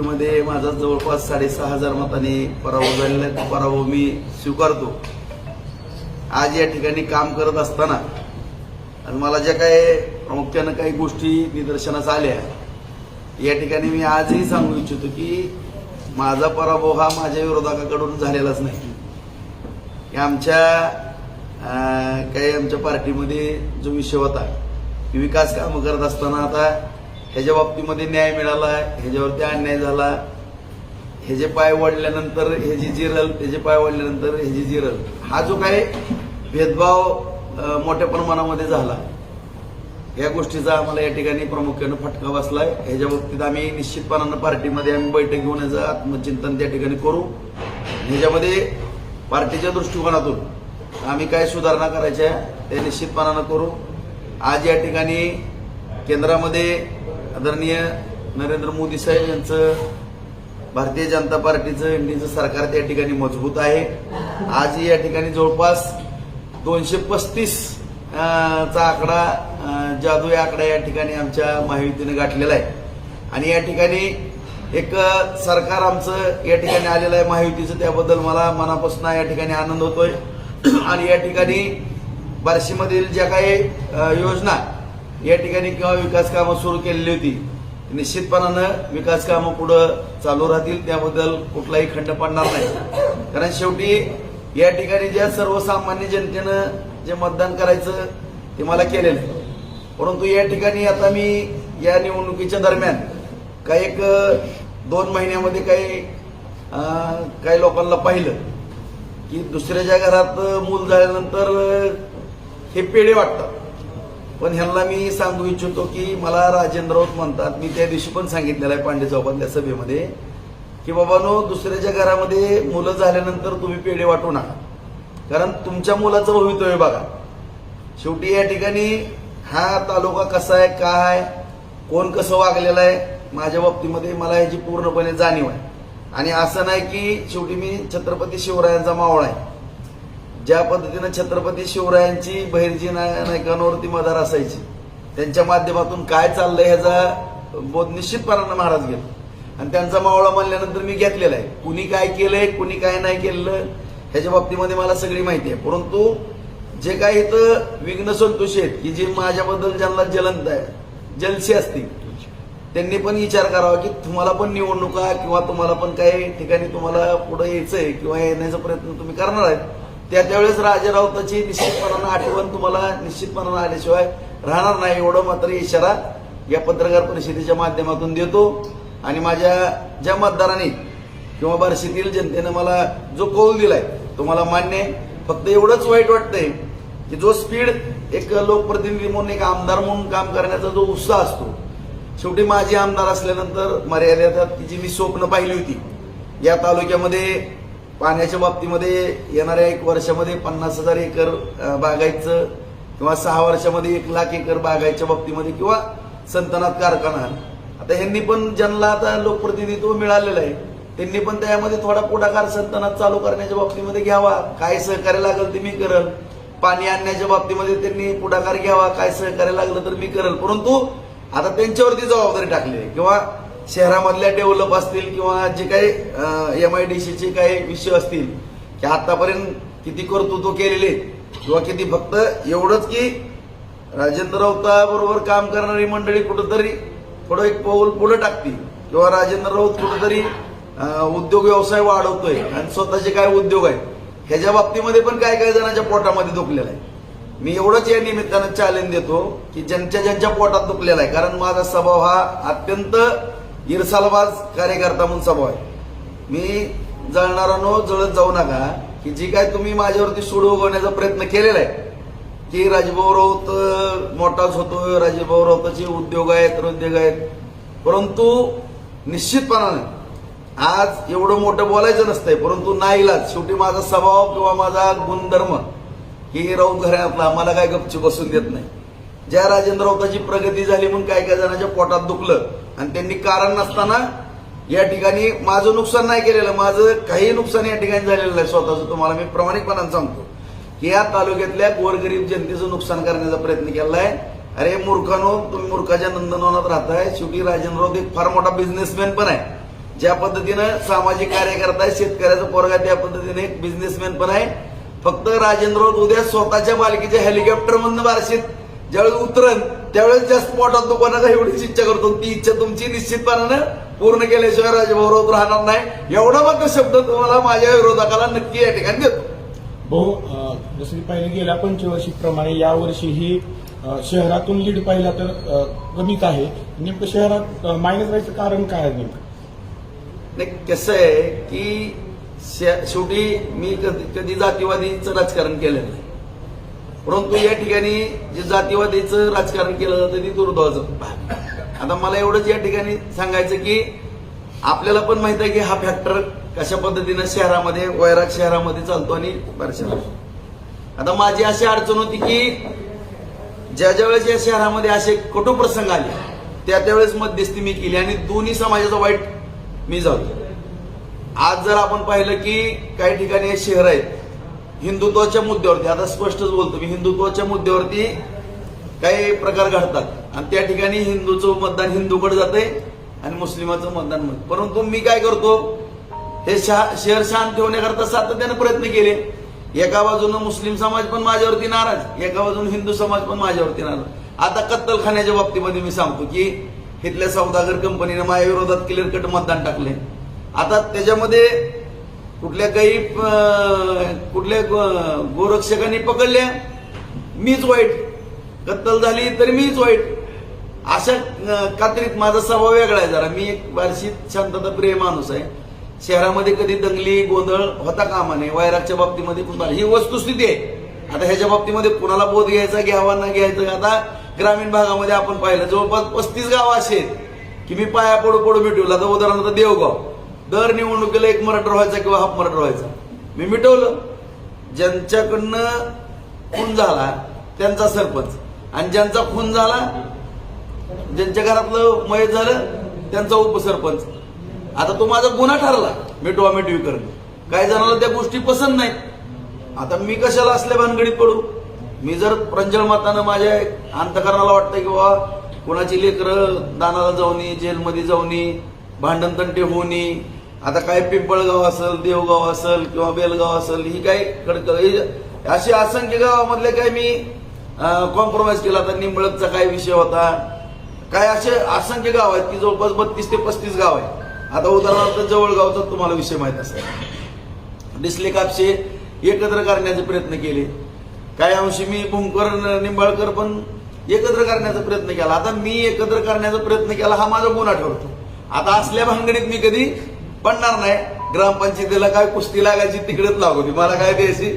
निवडणुकीमध्ये माझा जवळपास साडेसहा हजार मताने पराभव झालेला तो पराभव मी स्वीकारतो. आज या ठिकाणी काम करत असताना आणि मला ज्या काही प्रामुख्यानं काही गोष्टी निदर्शनास आल्या या ठिकाणी मी आजही सांगू इच्छितो की माझा पराभव हा माझ्या विरोधकाकडून झालेलाच नाही. आमच्या काही आमच्या पार्टीमध्ये जो विषय होता की विकास कामं करत असताना आता ह्याच्या बाबतीमध्ये न्याय मिळाला ह्याच्यावरती अन्याय झाला. ह्याचे पाय वाढल्यानंतर ह्याची जिरल त्याचे पाय वाढल्यानंतर हे जी जिरल. हा जो काही भेदभाव मोठ्या प्रमाणामध्ये झाला या गोष्टीचा आम्हाला या ठिकाणी प्रामुख्यानं फटका बसलाय. ह्याच्या बाबतीत आम्ही निश्चितपणानं पार्टीमध्ये आम्ही बैठक घेऊन याचं आत्मचिंतन त्या ठिकाणी करू. ह्याच्यामध्ये पार्टीच्या दृष्टिकोनातून आम्ही काय सुधारणा करायच्या त्या निश्चितपणानं करू. आज या ठिकाणी केंद्रामध्ये आदरणीय नरेंद्र मोदी साहेब यांचं भारतीय जनता पार्टीचं एनडीचं सरकार त्या ठिकाणी मजबूत आहे. आज या ठिकाणी जवळपास दोनशे पस्तीस चा आकडा जादू या आकडा या ठिकाणी आमच्या महायुतीनं गाठलेला आहे. आणि या ठिकाणी एक सरकार आमचं या ठिकाणी आलेलं आहे महायुतीचं त्याबद्दल मला मनापासून या ठिकाणी आनंद होतोय. आणि या ठिकाणी बार्शीमधील ज्या काही योजना या ठिकाणी किंवा विकास कामं सुरू केलेली होती निश्चितपणानं विकास कामं पुढं चालू राहतील त्याबद्दल कुठलाही खंड पडणार नाही. कारण शेवटी या ठिकाणी ज्या सर्वसामान्य जनतेनं जे मतदान करायचं ते मला केलेलं आहे. परंतु या ठिकाणी आता मी या निवडणुकीच्या दरम्यान काही एक दोन महिन्यामध्ये काही काही लोकांना पाहिलं की दुसऱ्याच्या घरात मूल झाल्यानंतर हे पेढे वाटतात. पण ह्यांना मी सांगू इच्छितो की मला राजेंद्र राऊत म्हणतात मी त्या दिवशी पण सांगितलेलं आहे पांडे चौकातल्या सभेमध्ये की बाबानो दुसऱ्याच्या घरामध्ये मुलं झाल्यानंतर तुम्ही पेढे वाटू नका. कारण तुमच्या मुलाचं भवितव्य बघा. शेवटी या ठिकाणी हा तालुका कसा आहे काय कोण कसं वागलेलं आहे माझ्या बाबतीमध्ये मला याची पूर्णपणे जाणीव आहे. आणि असं नाही की शेवटी मी छत्रपती शिवरायांचा मावळा आहे. ज्या पद्धतीनं छत्रपती शिवरायांची बहिर्जी नायकांवरती मदार असायची त्यांच्या माध्यमातून काय चाललंय ह्याचा बोध निश्चितपणानं महाराज घेतो आणि त्यांचा मावळा म्हणल्यानंतर मी घेतलेला आहे. कुणी काय केलंय कुणी काय नाही केलं ह्याच्या बाबतीमध्ये मला सगळी माहिती आहे. परंतु जे काही इथं विघ्न संतोष आहेत की जे माझ्याबद्दल ज्यांना जलंत आहे जलसी असतील त्यांनी पण विचार करावा की तुम्हाला पण निवडणुका किंवा तुम्हाला पण काही ठिकाणी तुम्हाला पुढे यायचंय किंवा येण्याचा प्रयत्न तुम्ही करणार आहेत. त्या त्यावेळेस राजा राऊताची निश्चितपणानं आठवण तुम्हाला निश्चितपणानं आल्याशिवाय राहणार नाही. एवढं मात्र इशारा या पत्रकार परिषदेच्या माध्यमातून देतो. आणि माझ्या ज्या मतदारांनी किंवा बार्शीतील जनतेनं मला जो कौल दिलाय तो मला मान्य आहे. फक्त एवढंच वाईट वाटतंय की जो स्पीड एक लोकप्रतिनिधी म्हणून एक आमदार म्हणून काम करण्याचा जो उत्साह असतो शेवटी माझी आमदार असल्यानंतर मर्यादेतात तिची मी स्वप्न पाहिली होती. या तालुक्यामध्ये पाण्याच्या बाबतीमध्ये येणाऱ्या एक वर्षामध्ये पन्नास हजार एकर बागायचं किंवा सहा वर्षामध्ये एक लाख एकर बागायच्या बाबतीमध्ये किंवा संतनात कारखाना. आता ह्यांनी पण ज्यांना आता लोकप्रतिनिधित्व मिळालेलं आहे त्यांनी पण त्यामध्ये थोडा पुढाकार संतनात चालू करण्याच्या बाबतीमध्ये घ्यावा. काय सहकार्य लागलं ते मी करल. पाणी आणण्याच्या बाबतीमध्ये त्यांनी पुढाकार घ्यावा. काय सहकार्य लागलं तर मी करल. परंतु आता त्यांच्यावरती जबाबदारी टाकली आहे. किंवा शहरामधल्या डेव्हलप असतील किंवा जे काही एम आय डी सीचे काही विषय असतील की आतापर्यंत किती कर्तृत्व केलेले किंवा किती फक्त एवढंच की राजेंद्र राऊताबरोबर काम करणारी मंडळी कुठंतरी थोडं एक पाऊल पुढे टाकते किंवा राजेंद्र राऊत कुठंतरी उद्योग व्यवसाय वाढवतोय आणि स्वतःचे काय उद्योग आहेत ह्याच्या बाबतीमध्ये पण काय काय जणांच्या पोटामध्ये दुखलेला आहे. मी एवढंच या निमित्तानं चॅलेंज देतो की ज्यांच्या ज्यांच्या पोटात दुखलेला आहे कारण माझा स्वभाव हा अत्यंत इरसालबाज कार्यकर्ता म्हणून सभा आहे मी जळणारानो जळत जाऊ नका की जी काय तुम्ही माझ्यावरती सूड उगवण्याचा प्रयत्न केलेला आहे की राजभाऊ राऊत मोठाच होतोय राजभाऊ राऊताचे उद्योग आहेत उद्योग आहेत. परंतु निश्चितपणाने आज एवढं मोठं बोलायचं नसतंय परंतु नाईलाज शेवटी माझा स्वभाव किंवा माझा गुणधर्म हे राऊत घराण्यातला मला काय गपची बसून देत नाही. ज्या राजेंद्र राऊताची प्रगती झाली म्हणून काय काय जणांच्या पोटात दुखलं आणि त्यांनी कारण नसताना या ठिकाणी माझं नुकसान नाही केलेलं माझं काही नुकसान या ठिकाणी झालेलं नाही स्वतःचं. तुम्हाला मी प्रामाणिकपणाने सांगतो की या तालुक्यातल्या गोरगरीब जनतेचं नुकसान करण्याचा प्रयत्न केलाय. आहे अरे मूर्खानो तुम्ही मूर्खाच्या नंदनवनात राहताय. शेवटी राजेंद्र एक फार मोठा बिझनेसमॅन पण आहे. ज्या पद्धतीनं सामाजिक कार्य करताय शेतकऱ्याचा पोरगा त्या पद्धतीने एक बिझनेसमॅन पण आहे. फक्त राजेंद्र उद्या स्वतःच्या मालकीच्या हेलिकॉप्टरमधनं बारशीत ज्यावेळेस उतरण त्यावेळेस ज्या स्पॉटात दुकानाचा एवढीच इच्छा करतो. ती इच्छा तुमची निश्चितपणानं पूर्ण केल्याशिवाय राजभाऊ राऊत राहणार नाही. एवढा मात्र शब्द तुम्हाला माझ्या विरोधकाला नक्की या ठिकाणी देतो. भाऊ जसं की पहिले गेल्या पंचवर्षीप्रमाणे यावर्षीही अ, शहरातून लीड पाहिला तर कमीच आहे. नेमकं शहरात मायनस व्हायचं कारण काय आहे नेमकं? नाही कसं आहे की शेवटी मी कधी कधी जातीवादीचं राजकारण केलं नाही परंतु या ठिकाणी जे जातीवादीचं राजकारण केलं जातं ते दुर्दैवाचं. भाग आता मला एवढंच या ठिकाणी सांगायचं की आपल्याला पण माहीत आहे की हा फॅक्टर कशा पद्धतीनं शहरामध्ये वैराग शहरामध्ये चालतो आणि बारशा आता माझी अशी अडचण होती की ज्या ज्या वेळेस या शहरामध्ये असे कटू प्रसंग आले त्या त्यावेळेस मध्यस्थी मी केली आणि दोन्ही समाजाचं वाईट मी झालो आज जर आपण पाहिलं की काही ठिकाणी हे शहर आहेत हिंदुत्वाच्या मुद्द्यावरती आता स्पष्टच बोलतो मी हिंदुत्वाच्या मुद्द्यावरती काही प्रकार घडतात. आणि त्या ठिकाणी हिंदूचं मतदान हिंदूकडे जाते आणि मुस्लिमाचं मतदान मग परंतु मी काय करतो हे शहर शांत ठेवण्याकरता सातत्याने प्रयत्न केले. एका बाजूनं मुस्लिम समाज पण माझ्यावरती नाराज एका बाजून हिंदू समाज पण माझ्यावरती नाराज. आता कत्तलखान्याच्या बाबतीमध्ये मी सांगतो की इथल्या सौदागर कंपनीने माझ्या विरोधात क्लिअर कट मतदान टाकले आता त्याच्यामध्ये कुठल्या काही कुठल्या गो- गोरक्षकांनी पकडल्या मीच वाईट. कत्तल झाली तरी मीच वाईट. अशा कात्रीत माझा स्वभाव वेगळा आहे जरा. मी एक बारशीत शांतता प्रिय माणूस आहे. शहरामध्ये कधी दंगली गोंधळ होता कामा नये. वैरागच्या बाबतीमध्ये पण ही वस्तुस्थिती आहे. आता ह्याच्या बाबतीमध्ये कुणाला बोध घ्यायचा घ्यावा ना घ्यायचा? आता ग्रामीण भागामध्ये आपण पाहिलं जवळपास पस्तीस गाव असे आहेत. की मी पाया पडू पडू मिटवला. तर उदाहरणार्थ देवगाव. दर निवडणुकीला एक मराठा व्हायचा किंवा हाफ मराठा व्हायचा मी मिटवलं. ज्यांच्याकडनं खून झाला त्यांचा सरपंच. आणि ज्यांचा खून झाला ज्यांच्या घरातलं मय झालं त्यांचा उपसरपंच. आता तो माझा गुन्हा ठरला मिटवा मिटवी करणं. काही जणांना त्या गोष्टी पसंत नाहीत. आता मी कशाला असल्या भानगडीत पडू? मी जर प्रंजल मातानं माझ्या अंतकरणाला वाटतं की बाबा कोणाची लेकरं दानाला जाऊनी जेलमध्ये जाऊनी भांडणतंटे होऊनी आता काय पिंपळगाव असेल देवगाव असेल किंवा बेलगाव असेल ही काय कडकड अशी असंख्य गावामधले काय मी कॉम्प्रोमाइज केला. तर निंबळकचा काय विषय होता? काय असे असंख्य गाव आहेत की जवळपास बत्तीस ते पस्तीस गाव आहे आता उदाहरणार्थ जवळगावचा तुम्हाला विषय माहीत असेल. डिस्ले कापशे एकत्र करण्याचे प्रयत्न केले. काही अंशी मी भूमकर निंबाळकर पण एकत्र करण्याचा प्रयत्न केला. आता मी एकत्र करण्याचा प्रयत्न केला हा माझा गुन्हा ठरतो. आता असल्या भानगडीत मी कधी पडणार नाही. ग्रामपंचायतीला काय कुस्ती लागायची तिकडेच लागवती मला काय द्यायची?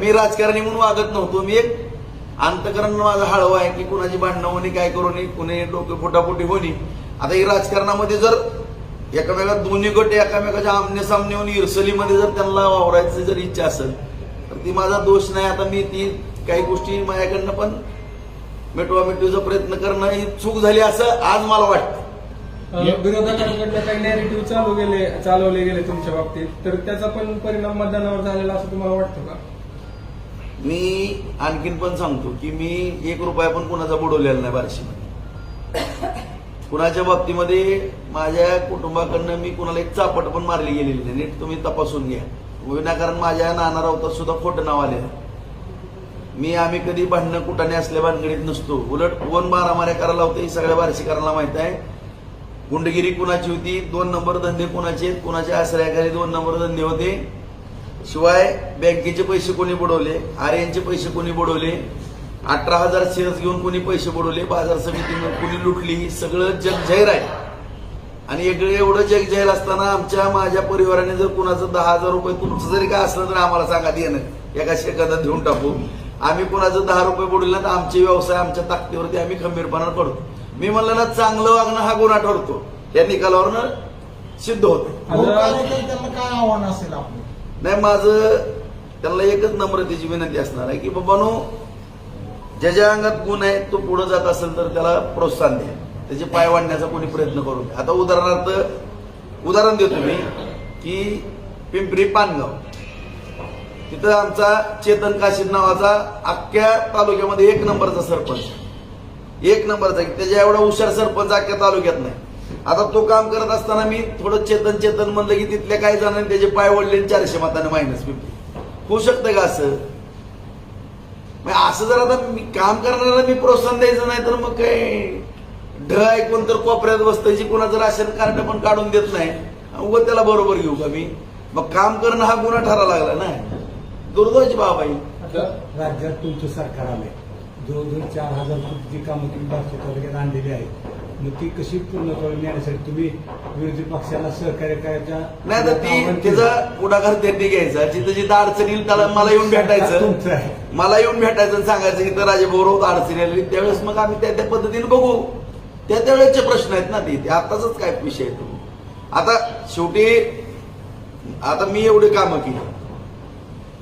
मी राजकारणी म्हणून वागत नव्हतो. मी एक अंतकरण माझं हळवं आहे की कुणाची भांडणं होणी काय करू नये कुणी डोके फुटाफुटी होणी. आता ही राजकारणामध्ये जर एकामेकात दोन्ही गट एकामेकाच्या आमने सामने होऊन इरसलीमध्ये जर त्यांना वावरायची जर इच्छा असेल तर ती माझा दोष नाही. आता मी ती काही गोष्टी माझ्याकडनं पण मिटवा मिटवीचा प्रयत्न करणं ही चूक झाली असं आज मला वाटतं. विरोधकांकडनं काही नॅरेटिव्ह चालू गेले चालवले गेले तुमच्या बाबतीत. तर त्याचा पण परिणाम मतदानावर झालेला असं तुम्हाला वाटतं का? मी आणखीन पण सांगतो की मी एक रुपया पण कुणाचा बुडवलेला नाही बार्शीमध्ये. कुणाच्या बाबतीमध्ये माझ्या कुटुंबाकडनं मी कुणाला एक चापट पण मारली गेलेली नाही. नीट तुम्ही तपासून घ्या. विनाकारण माझ्या नाना राऊतात सुद्धा खोटं नाव आले मी आम्ही कधी भांडणं कुठाने असल्या भानगडीत नसतो. उलट कोण मारामाऱ्या करायला होते हे सगळ्या बार्शीकरांना माहीत आहे. गुंडगिरी कुणाची होती? दोन नंबर धंदे कुणाचे आहेत, कुणाच्या आश्रयाखाली दोन नंबर धंदे होते? शिवाय बँकेचे पैसे कोणी बुडवले? आर्यांचे पैसे कोणी बुडवले? अठरा हजार शेअर्स घेऊन कोणी पैसे बुडवले? बाजार समितीनं कोणी लुटली? सगळं जग जाहीर आहे. आणि इकडे एवढं जग जाहीर असताना आमच्या माझ्या परिवाराने जर कुणाचं दहा हजार रुपये तुमचं जरी काय असलं तर आम्हाला सांगा येणं एका शेकादात देऊन टाकू. आम्ही कुणाचं दहा रुपये बुडवले तर आमचे व्यवसाय आमच्या ताकदीवरती आम्ही खंबीरपणा पडतो मी म्हणलं ना चांगलं वागणं हा गुन्हा ठरतो. या निकालावरनं सिद्ध होतं. त्यांना काय आव्हान असेल आपलं? नाही माझं त्यांना एकच नम्रतेची विनंती असणार आहे की बाबानो ज्याच्या अंगात गुण आहे तो पुढे जात असेल तर त्याला प्रोत्साहन द्या. त्याचे पाय वाढण्याचा कोणी प्रयत्न करू द्या आता उदाहरणार्थ उदाहरण देतो मी की पिंपरी पानगाव. तिथं आमचा चेतन काशीद नावाचा अख्ख्या तालुक्यामध्ये एक नंबरचा सरपंच एक नंबरचा त्याच्या एवढा हुशार सरपंच अख्ख्या तालुक्यात नाही. आता तो काम करत असताना मी थोडं चेतन चेतन म्हणलं की तिथल्या काही जणांनी त्याचे पाय वडले आणि चारशे मताने मायनस फिफ्टी होऊ शकतं का असं? मग असं जर आता मी काम करणाऱ्याला मी प्रोत्साहन द्यायचं नाही तर मग काय? ढ ऐकून तर कोपऱ्यात बसतं जी कोणाचं राशन कार्ड पण काढून देत नाही व त्याला बरोबर घेऊ का मी? मग काम करणं हा गुन्हा ठरा लागला ना. दुर्दैवाची बाब आहे राज्यात तुमचं सरकार आलंय. जवळजवळ चार हजार कोटीची कामं तुम्ही बाकी तालुक्यात आणलेली आहेत. मग ती कशी पूर्ण करून नेण्यासाठी तुम्ही विरोधी पक्षाला सहकार्य करायच्या नाही तर ती त्याचा पुढाकार त्यांनी घ्यायचा. जिथं जिथं अडचणी येईल त्याला मला येऊन भेटायचं. तुमचं आहे. मला येऊन भेटायचं आणि सांगायचं इथं राजे बोरवत अडचणी आली त्यावेळेस मग आम्ही त्या त्या पद्धतीने बघू. त्या त्यावेळेसचे प्रश्न आहेत ना ते. ते आताच काय विषय आहे तो. आता शेवटी आता मी एवढी कामं केली.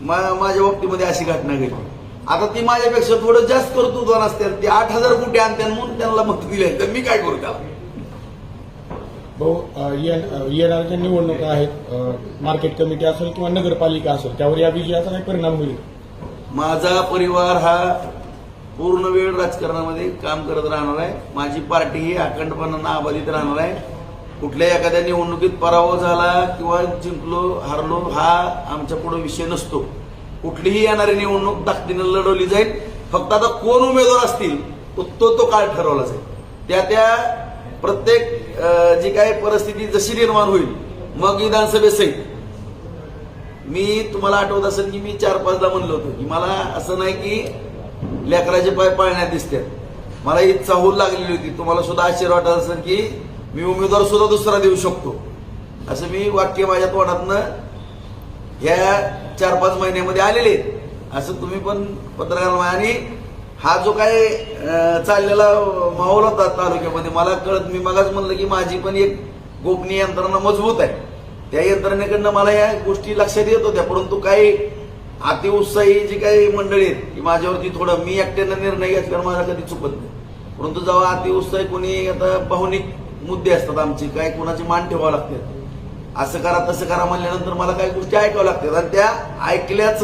मा- माझ्या बाबतीमध्ये अशी घटना घडली. आता ती माझ्यापेक्षा थोडं जास्त कर्तृत्वान असतात ते आठ हजार कोटी आणतात म्हणून त्यांना मत दिले तर मी काय करू त्याला? भाऊ अ, ये- अ, येणाऱ्या ज्या निवडणुका आहेत. मार्केट कमिटी असेल किंवा नगरपालिका असेल त्यावर या विजयाचा काही परिणाम होईल? माझा परिवार हा पूर्ण वेळ राजकारणामध्ये काम करत राहणार आहे. माझी पार्टी ही अखंडपणानं अबाधित राहणार आहे. कुठल्या एखाद्या निवडणुकीत पराभव झाला किंवा जिंकलो हारलो हा आमच्या पुढे विषय नसतो. कुठलीही येणारी निवडणूक ताकदीनं लढवली जाईल. फक्त आता कोण उमेदवार असतील तो तो तो काळ ठरवला जाईल. त्या त्या प्रत्येक जी काही परिस्थिती जशी निर्माण होईल मग विधानसभेसहित मी तुम्हाला आठवत असेल की मी चार पाचदा म्हणलो होतो की मला असं नाही की लेकराचे पाय पाळण्यात दिसतात. मला इच्छा होऊ लागलेली होती. तुम्हाला सुद्धा आश्चर्य वाटत असेल की मी उमेदवार सुद्धा दुसरा देऊ शकतो. असं मी वाक्य माझ्या तोंडातनं या चार पाच महिन्यामध्ये आलेले आहेत. असं तुम्ही पण पत्रकार आणि हा जो काय चाललेला माहोल होता तालुक्यामध्ये मला कळत मी मगाच म्हणलं की माझी पण एक गोपनीय यंत्रणा मजबूत आहे. त्या यंत्रणेकडनं मला या गोष्टी लक्षात येत होत्या. परंतु काही अतिउत्साही जी काही मंडळी आहेत की माझ्यावरती थोडं मी एकट्यानं निर्णय घेतल्यावर माझा कधी चुकत नाही. परंतु जेव्हा अतिउत्साही कोणी आता भावनिक मुद्दे असतात आमचे काय कोणाची मान ठेवावं लागते? असं करा तसं करा म्हणल्यानंतर मला काही गोष्टी ऐकाव्या लागतात. आणि त्या ऐकल्याच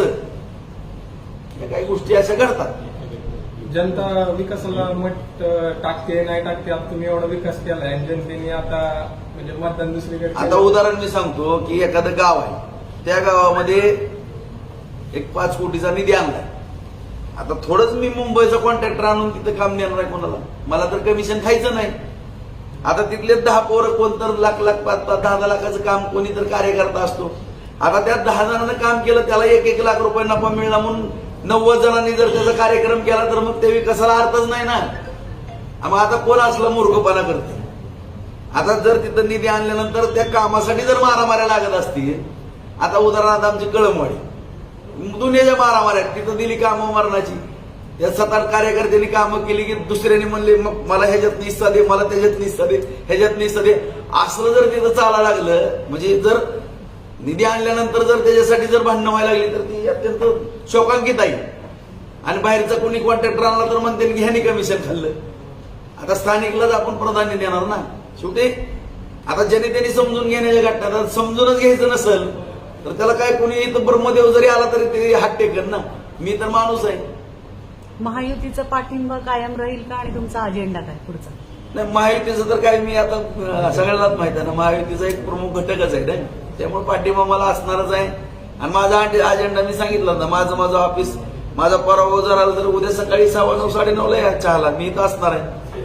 या काही गोष्टी अशा घडतात. जनता विकासाला मत टाकते नाही टाकते आता तुम्ही एवढा विकास आणि जनतेने आता म्हणजे मतदान दुसरीकडे आता केलं. उदाहरण मी सांगतो की एखादं गाव आहे. त्या गावामध्ये एक पाच कोटीचा निधी आणलाय. आता थोडंच मी मुंबईचा कॉन्ट्रॅक्टर आणून तिथं काम देणार आहे कोणाला. मला तर कमिशन खायचं नाही. आता तिथले दहा पोरं कोण तर लाख लाख पाच पाच दहा दहा लाखाचं काम कोणी तर कार्यकर्ता असतो. आता त्या दहा जणांना काम केलं त्याला एक एक लाख रुपये नफा मिळला म्हणून नव्वद जणांनी जर त्याचा कार्यक्रम केला तर मग ते विकासाला अर्थच नाही ना. मग आता कोण असला मूर्खपणा करते? आता जर तिथं निधी आणल्यानंतर त्या कामासाठी जर मारामाऱ्या लागत असतील आता उदाहरणार्थ आमची कळमवाडी. दुनियाच्या मारामाऱ्या तिथं दिली कामं मरणाची. या सात आठ कार्यकर्त्यांनी कामं केली की दुसऱ्याने म्हणले मग मला ह्याच्यात निस्सा दे मला त्याच्यात निस्सा दे ह्याच्यात निस्सा दे. असलं जर तिथं चालायला लागलं म्हणजे जर निधी आणल्यानंतर जर त्याच्यासाठी जर भांडणं व्हायला लागली तर ती अत्यंत शोकांकित आहे. आणि बाहेरचा कोणी कॉन्ट्रॅक्टर आणला तर म्हणते की ह्यानी कमिशन खाल्लं. आता स्थानिकलाच आपण प्राधान्य देणार ना. शेवटी आता जनतेने समजून घेण्याच्या घटना आता समजूनच घ्यायचं नसेल तर त्याला काय कोणी इथं ब्रह्मदेव जरी आला तरी ते हात टेकन ना. मी तर माणूस आहे. महायुतीचा पाठिंबा कायम राहील का आणि तुमचा अजेंडा काय पुढचा? नाही महायुतीचं तर काय मी आता सगळ्यांनाच माहीत आहे ना महायुतीचा एक प्रमुख घटकच आहे ना. त्यामुळे पाठिंबा मला असणारच आहे. आणि माझा अजेंडा मी सांगितलं होता माझं माझं ऑफिस माझा पराभव जर आला तर उद्या सकाळी सव्वा नऊ साडे नऊला या चहाला. मी इथं असणार आहे.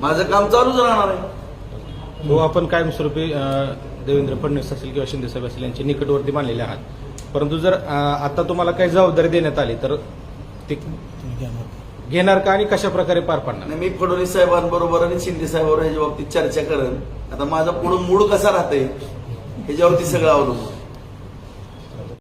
माझं काम चालूच राहणार आहे. हो आपण कायमस्वरूपी देवेंद्र फडणवीस असेल किंवा शिंदे साहेब असेल यांच्या निकटवर्ती मानलेले आहात. परंतु जर आता तुम्हाला काही जबाबदारी देण्यात आली तर ते घेणार का आणि कशा प्रकारे पार पाडणार? मी फडणवीस साहेबांबरोबर आणि शिंदे साहेबांवर ह्याच्या बाबतीत चर्चा करेन. आता माझा पुढं मूड कसा राहतंय ह्याच्यावरती सगळं अवलंबून